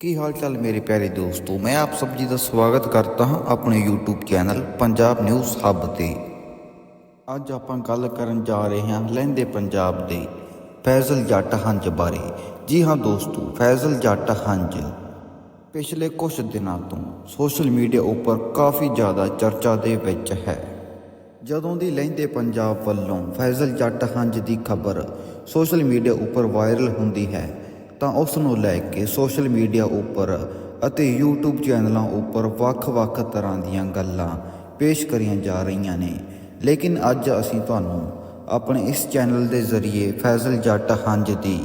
ਕੀ ਹਾਲ ਚਾਲ ਮੇਰੇ ਪਿਆਰੇ ਦੋਸਤੋ? ਮੈਂ ਆਪ ਸਭ ਜੀ ਦਾ ਸਵਾਗਤ ਕਰਦਾ ਹਾਂ ਆਪਣੇ YouTube channel Punjab news hub ਤੇ। ਅੱਜ ਆਪਾਂ ਗੱਲ ਕਰਨ ਜਾ ਰਹੇ ਹਾਂ ਲਹਿੰਦੇ ਪੰਜਾਬ ਦੇ ਫੈਜ਼ਲ ਜੱਟ ਹੰਜ ਬਾਰੇ। ਜੀ ਹਾਂ ਦੋਸਤੋ, ਫੈਜ਼ਲ ਜੱਟ ਹੰਜ ਪਿਛਲੇ ਕੁਝ ਦਿਨਾਂ ਤੋਂ ਸੋਸ਼ਲ ਮੀਡੀਆ ਉੱਪਰ ਕਾਫੀ ਜ਼ਿਆਦਾ ਚਰਚਾ ਦੇ ਵਿੱਚ ਹੈ। ਜਦੋਂ ਦੀ ਲਹਿੰਦੇ ਪੰਜਾਬ ਵੱਲੋਂ ਫੈਜ਼ਲ ਜੱਟ ਹੰਜ ਦੀ ਖਬਰ ਸੋਸ਼ਲ ਮੀਡੀਆ ਉੱਪਰ ਵਾਇਰਲ ਹੁੰਦੀ ਹੈ ਤਾਂ ਉਸ ਨੂੰ ਲੈ ਕੇ ਸੋਸ਼ਲ ਮੀਡੀਆ ਉੱਪਰ ਅਤੇ YouTube ਚੈਨਲਾਂ ਉੱਪਰ ਵੱਖ-ਵੱਖ ਤਰ੍ਹਾਂ ਦੀਆਂ ਗੱਲਾਂ ਪੇਸ਼ ਕਰੀਆਂ ਜਾ ਰਹੀਆਂ ਨੇ। ਲੇਕਿਨ ਅੱਜ ਅਸੀਂ ਤੁਹਾਨੂੰ ਆਪਣੇ ਇਸ ਚੈਨਲ ਦੇ ਜ਼ਰੀਏ ਫੈਜ਼ਲ ਜੱਟ ਹੰਜ ਦੀ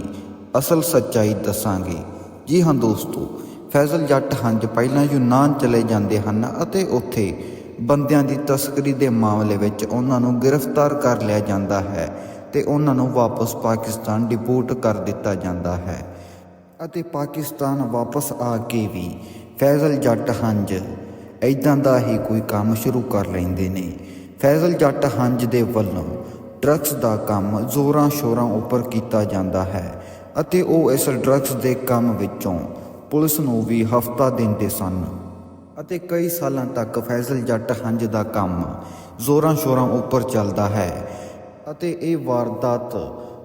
ਅਸਲ ਸੱਚਾਈ ਦੱਸਾਂਗੇ। ਜੀ ਹਾਂ ਦੋਸਤੋ, ਫੈਜ਼ਲ ਜੱਟ ਹੰਜ ਪਹਿਲਾਂ ਯੂਨਾਨ ਚਲੇ ਜਾਂਦੇ ਹਨ ਅਤੇ ਉੱਥੇ ਬੰਦਿਆਂ ਦੀ ਤਸਕਰੀ ਦੇ ਮਾਮਲੇ ਵਿੱਚ ਉਹਨਾਂ ਨੂੰ ਗ੍ਰਿਫਤਾਰ ਕਰ ਲਿਆ ਜਾਂਦਾ ਹੈ ਤੇ ਉਹਨਾਂ ਨੂੰ ਵਾਪਸ ਪਾਕਿਸਤਾਨ ਡਿਪੋਰਟ ਕਰ ਦਿੱਤਾ ਜਾਂਦਾ ਹੈ। ਅਤੇ ਪਾਕਿਸਤਾਨ ਵਾਪਸ ਆ ਕੇ ਵੀ ਫੈਜ਼ਲ ਜੱਟ ਹੰਜ ਐਦਾਂ ਦਾ ਹੀ ਕੋਈ ਕੰਮ ਸ਼ੁਰੂ ਕਰ ਲੈਂਦੇ ਨੇ। ਫੈਜ਼ਲ ਜੱਟ ਹੰਜ ਦੇ ਵੱਲੋਂ ਡਰੱਗਸ ਦਾ ਕੰਮ ਜ਼ੋਰਾਂ ਸ਼ੋਰਾਂ ਉੱਪਰ ਕੀਤਾ ਜਾਂਦਾ ਹੈ ਅਤੇ ਉਹ ਇਸ ਡਰੱਗਸ ਦੇ ਕੰਮ ਵਿੱਚੋਂ ਪੁਲਿਸ ਨੂੰ ਵੀ ਹਫਤਾ ਦਿੰਦੇ ਸਨ। ਅਤੇ ਕਈ ਸਾਲਾਂ ਤੱਕ ਫੈਜ਼ਲ ਜੱਟ ਹੰਜ ਦਾ ਕੰਮ ਜ਼ੋਰਾਂ ਸ਼ੋਰਾਂ ਉੱਪਰ ਚੱਲਦਾ ਹੈ ਅਤੇ ਇਹ ਵਾਰਦਾਤ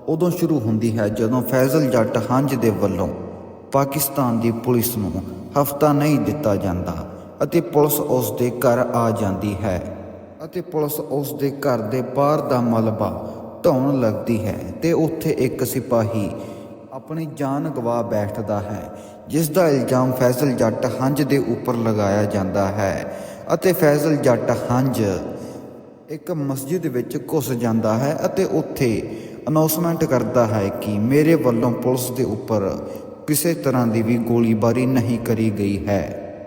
ਉਦੋਂ ਸ਼ੁਰੂ ਹੁੰਦੀ ਹੈ ਜਦੋਂ ਫੈਜ਼ਲ ਜੱਟ ਹੰਜ ਦੇ ਵੱਲੋਂ ਪਾਕਿਸਤਾਨ ਦੀ ਪੁਲਿਸ ਨੂੰ ਹਫਤਾ ਨਹੀਂ ਦਿੱਤਾ ਜਾਂਦਾ ਅਤੇ ਪੁਲਿਸ ਉਸ ਦੇ ਘਰ ਆ ਜਾਂਦੀ ਹੈ ਅਤੇ ਪੁਲਿਸ ਉਸ ਦੇ ਘਰ ਦੇ ਬਾਹਰ ਦਾ ਮਲਬਾ ਢਾਉਣ ਲੱਗਦੀ ਹੈ ਤੇ ਉੱਥੇ ਇੱਕ ਸਿਪਾਹੀ ਆਪਣੀ ਜਾਨ ਗਵਾ ਬੈਠਦਾ ਹੈ, ਜਿਸ ਦਾ ਇਲਜ਼ਾਮ ਫੈਜ਼ਲ ਜੱਟ ਹੰਜ ਦੇ ਉੱਪਰ ਲਗਾਇਆ ਜਾਂਦਾ ਹੈ ਅਤੇ ਫੈਜ਼ਲ ਜੱਟ ਹੰਜ ਇੱਕ ਮਸਜਿਦ ਵਿੱਚ ਘੁਸ ਜਾਂਦਾ ਹੈ ਅਤੇ ਉੱਥੇ ਅਨਾਉਂਸਮੈਂਟ ਕਰਦਾ ਹੈ ਕਿ ਮੇਰੇ ਵੱਲੋਂ ਪੁਲਿਸ ਦੇ ਉੱਪਰ ਕਿਸੇ ਤਰ੍ਹਾਂ ਦੀ ਵੀ ਗੋਲੀਬਾਰੀ ਨਹੀਂ ਕਰੀ ਗਈ ਹੈ।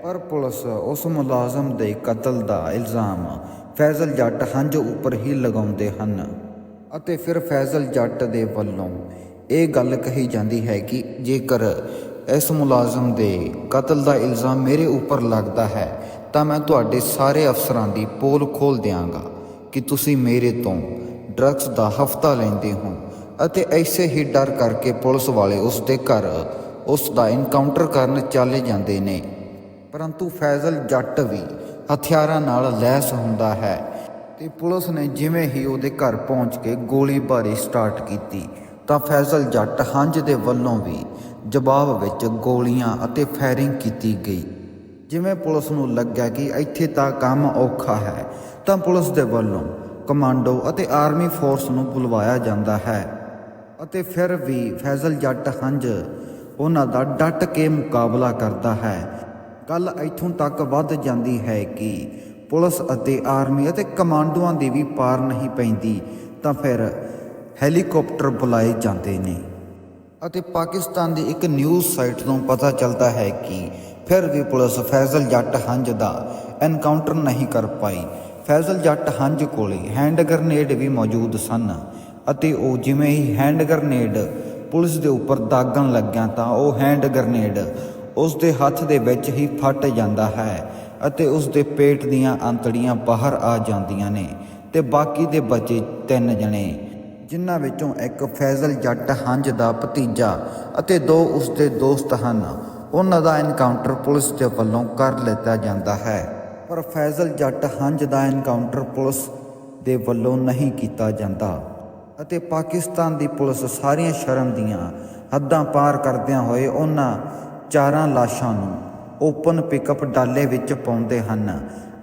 ਪਰ ਪੁਲਿਸ ਉਸ ਮੁਲਾਜ਼ਮ ਦੇ ਕਤਲ ਦਾ ਇਲਜ਼ਾਮ ਫੈਜ਼ਲ ਜੱਟ ਹੰਝ ਉੱਪਰ ਹੀ ਲਗਾਉਂਦੇ ਹਨ ਅਤੇ ਫਿਰ ਫੈਜ਼ਲ ਜੱਟ ਦੇ ਵੱਲੋਂ ਇਹ ਗੱਲ ਕਹੀ ਜਾਂਦੀ ਹੈ ਕਿ ਜੇਕਰ ਇਸ ਮੁਲਾਜ਼ਮ ਦੇ ਕਤਲ ਦਾ ਇਲਜ਼ਾਮ ਮੇਰੇ ਉੱਪਰ ਲੱਗਦਾ ਹੈ, ਤਾਂ ਮੈਂ ਤੁਹਾਡੇ ਸਾਰੇ ਅਫਸਰਾਂ ਦੀ ਪੋਲ ਖੋਲ ਦਿਆਂਗਾ ਕਿ ਤੁਸੀਂ ਮੇਰੇ ਤੋਂ ਡਰੱਗਸ ਦਾ ਹਫਤਾ ਲੈਂਦੇ ਹੋ ਅਤੇ ਐਸੇ ਹੀ ਡਰ ਕਰਕੇ ਪੁਲਿਸ ਵਾਲੇ ਉਸ ਦੇ ਘਰ ਉਸ ਦਾ ਇਨਕਾਊਂਟਰ ਕਰਨ ਚਲੇ ਜਾਂਦੇ ਨੇ। ਪਰੰਤੂ ਫੈਜ਼ਲ ਜੱਟ ਵੀ ਹਥਿਆਰਾਂ ਨਾਲ ਲੈਸ ਹੁੰਦਾ ਹੈ ਤੇ ਪੁਲਿਸ ਨੇ ਜਿਵੇਂ ਹੀ ਉਹਦੇ ਘਰ ਪਹੁੰਚ ਕੇ ਗੋਲੀਬਾਰੀ ਸਟਾਰਟ ਕੀਤੀ, ਤਾਂ ਫੈਜ਼ਲ ਜੱਟ ਹੰਝ ਦੇ ਵੱਲੋਂ ਵੀ ਜਵਾਬ ਵਿੱਚ ਗੋਲੀਆਂ ਅਤੇ ਫਾਇਰਿੰਗ ਕੀਤੀ ਗਈ। ਜਿਵੇਂ ਪੁਲਿਸ ਨੂੰ ਲੱਗਿਆ ਕਿ ਇੱਥੇ ਤਾਂ ਕੰਮ ਔਖਾ ਹੈ, ਤਾਂ ਪੁਲਿਸ ਦੇ ਵੱਲੋਂ ਕਮਾਂਡੋ ਅਤੇ ਆਰਮੀ ਫੋਰਸ ਨੂੰ ਬੁਲਵਾਇਆ ਜਾਂਦਾ ਹੈ। ਅਤੇ ਫਿਰ ਵੀ ਫੈਜ਼ਲ ਜੱਟ ਹੰਝ ਉਹਨਾਂ ਦਾ ਡਟ ਕੇ ਮੁਕਾਬਲਾ ਕਰਦਾ ਹੈ। ਗੱਲ ਇੱਥੋਂ ਤੱਕ ਵੱਧ ਜਾਂਦੀ ਹੈ ਕਿ ਪੁਲਿਸ ਅਤੇ ਆਰਮੀ ਅਤੇ ਕਮਾਂਡੋਆਂ ਦੀ ਵੀ ਪਾਰ ਨਹੀਂ ਪੈਂਦੀ, ਤਾਂ ਫਿਰ ਹੈਲੀਕਾਪਟਰ ਬੁਲਾਏ ਜਾਂਦੇ ਨੇ। ਅਤੇ ਪਾਕਿਸਤਾਨ ਦੀ ਇੱਕ ਨਿਊਜ਼ ਸਾਈਟ ਤੋਂ ਪਤਾ ਚੱਲਦਾ ਹੈ ਕਿ ਫਿਰ ਵੀ ਪੁਲਿਸ ਫੈਜ਼ਲ ਜੱਟ ਹੰਜ ਦਾ ਐਨਕਾਊਂਟਰ ਨਹੀਂ ਕਰ ਪਾਈ। ਫੈਜ਼ਲ ਜੱਟ ਹੰਜ ਕੋਲੇ ਹੈਂਡ ਗ੍ਰਨੇਡ ਵੀ ਮੌਜੂਦ ਸਨ ਅਤੇ ਉਹ ਜਿਵੇਂ ਹੀ ਹੈਂਡ ਗ੍ਰਨੇਡ ਪੁਲਿਸ ਦੇ ਉੱਪਰ ਦਾਗਣ ਲੱਗਿਆ ਤਾਂ ਉਹ ਹੈਂਡ ਗ੍ਰਨੇਡ ਉਸ ਦੇ ਹੱਥ ਦੇ ਵਿੱਚ ਹੀ ਫਟ ਜਾਂਦਾ ਹੈ ਅਤੇ ਉਸ ਦੇ ਪੇਟ ਦੀਆਂ ਅੰਤੜੀਆਂ ਬਾਹਰ ਆ ਜਾਂਦੀਆਂ ਨੇ ਤੇ ਬਾਕੀ ਦੇ ਬਚੇ ਤਿੰਨ ਜਣੇ, ਜਿਨ੍ਹਾਂ ਵਿੱਚੋਂ ਇੱਕ ਫੈਜ਼ਲ ਜੱਟ ਹੰਜ ਦਾ ਭਤੀਜਾ ਅਤੇ ਦੋ ਉਸ ਦੇ ਦੋਸਤ ਹਨ। ਉਹਨਾਂ ਦਾ ਇਨਕਾਊਂਟਰ ਪੁਲਿਸ ਦੇ ਵੱਲੋਂ ਕਰ ਲਿੱਤਾ ਜਾਂਦਾ ਹੈ। ਪਰ ਫੈਜ਼ਲ ਜੱਟ ਹੰਜ ਦਾ ਇਨਕਾਊਂਟਰ ਪੁਲਿਸ ਦੇ ਵੱਲੋਂ ਨਹੀਂ ਕੀਤਾ ਜਾਂਦਾ। ਅਤੇ ਪਾਕਿਸਤਾਨ ਦੀ ਪੁਲਿਸ ਸਾਰੀਆਂ ਸ਼ਰਮ ਦੀਆਂ ਹੱਦਾਂ ਪਾਰ ਕਰਦਿਆਂ ਹੋਏ ਉਹਨਾਂ ਚਾਰਾਂ ਲਾਸ਼ਾਂ ਨੂੰ ਓਪਨ ਪਿਕਅਪ ਡਾਲੇ ਵਿੱਚ ਪਾਉਂਦੇ ਹਨ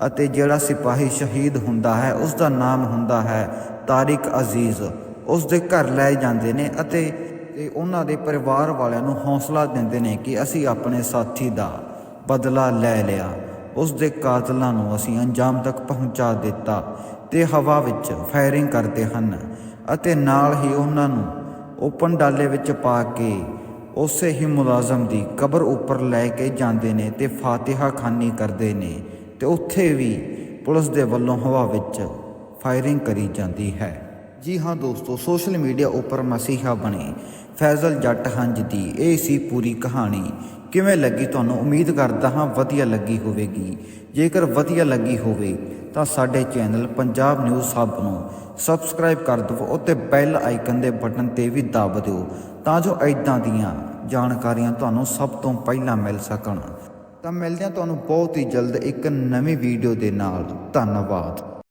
ਅਤੇ ਜਿਹੜਾ ਸਿਪਾਹੀ ਸ਼ਹੀਦ ਹੁੰਦਾ ਹੈ ਉਸ ਦਾ ਨਾਮ ਹੁੰਦਾ ਹੈ ਤਾਰਿਕ ਅਜ਼ੀਜ਼। ਉਸ ਦੇ ਘਰ ਲੈ ਜਾਂਦੇ ਨੇ ਅਤੇ ਤੇ ਉਹਨਾਂ ਦੇ ਪਰਿਵਾਰ ਵਾਲਿਆਂ ਨੂੰ ਹੌਸਲਾ ਦਿੰਦੇ ਨੇ ਕਿ ਅਸੀਂ ਆਪਣੇ ਸਾਥੀ ਦਾ ਬਦਲਾ ਲੈ ਲਿਆ। ਉਸ ਦੇ ਕਾਤਲਾਂ ਨੂੰ ਅਸੀਂ ਅੰਜਾਮ ਤੱਕ ਪਹੁੰਚਾ ਦਿੱਤਾ ਤੇ ਹਵਾ ਵਿੱਚ ਫਾਇਰਿੰਗ ਕਰਦੇ ਹਨ। ਅਤੇ ਨਾਲ ਹੀ ਉਹਨਾਂ ਨੂੰ ਓਪਨ ਡਾਲੇ ਵਿੱਚ ਪਾ ਕੇ ਉਸੇ ਹੀ ਮੁਲਾਜ਼ਮ ਦੀ ਕਬਰ ਉੱਪਰ ਲੈ ਕੇ ਜਾਂਦੇ ਨੇ ਤੇ ਫਾਤਿਹਾ ਖਾਨੀ ਕਰਦੇ ਨੇ ਤੇ ਉੱਥੇ ਵੀ ਪੁਲਿਸ ਦੇ ਵੱਲੋਂ ਹਵਾ ਵਿੱਚ ਫਾਇਰਿੰਗ ਕਰੀ ਜਾਂਦੀ ਹੈ। ਜੀ ਹਾਂ ਦੋਸਤੋ, ਸੋਸ਼ਲ ਮੀਡੀਆ ਉੱਪਰ ਮਸੀਹਾ ਬਣੇ ਫੈਜ਼ਲ ਜੱਟ ਹੰਜ ਦੀ ਇਹ ਸੀ ਪੂਰੀ ਕਹਾਣੀ। ਕਿਵੇਂ ਲੱਗੀ ਤੁਹਾਨੂੰ? ਉਮੀਦ ਕਰਦਾ ਹਾਂ ਵਧੀਆ ਲੱਗੀ ਹੋਵੇਗੀ। ਜੇਕਰ ਵਧੀਆ ਲੱਗੀ ਹੋਵੇ, ਤਾਂ ਸਾਡੇ ਚੈਨਲ ਪੰਜਾਬ ਨਿਊਜ਼ ਸਭ ਨੂੰ ਸਬਸਕ੍ਰਾਈਬ ਕਰ ਦਿਓ ਅਤੇ ਬੈਲ ਆਈਕਨ ਦੇ ਬਟਨ ਤੇ ਵੀ ਦਬ ਦਿਓ ਤਾਂ ਜੋ ਐਦਾਂ ਦੀਆਂ ਜਾਣਕਾਰੀਆਂ ਤੁਹਾਨੂੰ ਸਭ ਤੋਂ ਪਹਿਲਾਂ ਮਿਲ ਸਕਣ। ਤਾਂ ਮਿਲਦੇ ਹਾਂ ਤੁਹਾਨੂੰ ਬਹੁਤ ਹੀ ਜਲਦ ਇੱਕ ਨਵੀਂ ਵੀਡੀਓ ਦੇ ਨਾਲ। ਧੰਨਵਾਦ।